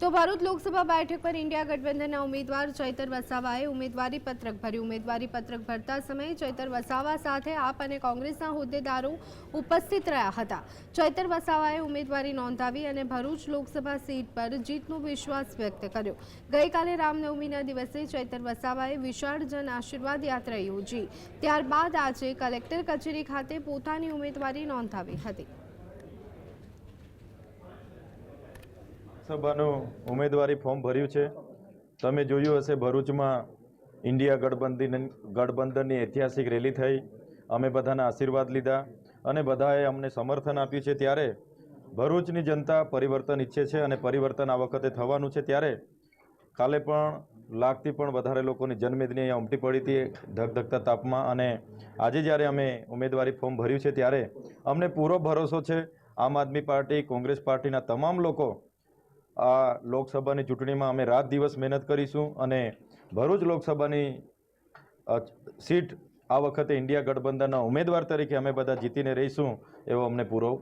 તો ભરૂચ લોકસભા બેઠક પર ઇન્ડિયા ગઠબંધનના ઉમેદવાર ચૈતર વસાવાએ ઉમેદવારી પત્રક ભર્યું. ઉમેદવારી પત્રક ભરતા સમયે ચૈતર વસાવા સાથે આપ અને કોંગ્રેસના હોદ્દેદારો ઉપસ્થિત રહ્યા હતા. ચૈતર વસાવાએ ઉમેદવારી નોંધાવી અને ભરૂચ લોકસભા સીટ પર જીતનો વિશ્વાસ વ્યક્ત કર્યો. ગઈકાલે રામનવમીના દિવસે ચૈતર વસાવાએ વિશાળ જન આશીર્વાદ યાત્રા યોજી. ત્યારબાદ આજે કલેક્ટર કચેરી ખાતે પોતાની ઉમેદવારી નોંધાવી હતી. સભાનું ઉમેદવારી ફોર્મ ભર્યું છે. તમે જોયું હશે ભરૂચમાં ઇન્ડિયા ગઠબંધન ગઠબંધનની ઐતિહાસિક રેલી થઈ. અમે બધાના આશીર્વાદ લીધા અને બધાએ અમને સમર્થન આપ્યું છે. ત્યારે ભરૂચની જનતા પરિવર્તન ઈચ્છે છે અને પરિવર્તન આ વખતે થવાનું છે. ત્યારે કાલે પણ લાખથી પણ વધારે લોકોની જનમેદની અહીંયા ઉમટી પડી હતી ધગધગતા તાપમાં અને આજે જ્યારે અમે ઉમેદવારી ફોર્મ ભર્યું છે ત્યારે અમને પૂરો ભરોસો છે. આમ આદમી પાર્ટી, કોંગ્રેસ પાર્ટીના તમામ લોકો આ લોકસભાની ચૂંટણીમાં અમે રાત દિવસ મહેનત કરીશું અને ભરૂચ લોકસભાની સીટ આ વખતે ઇન્ડિયા ગઠબંધનના ઉમેદવાર તરીકે અમે બધા જીતીને રહીશું એવો અમને પૂરો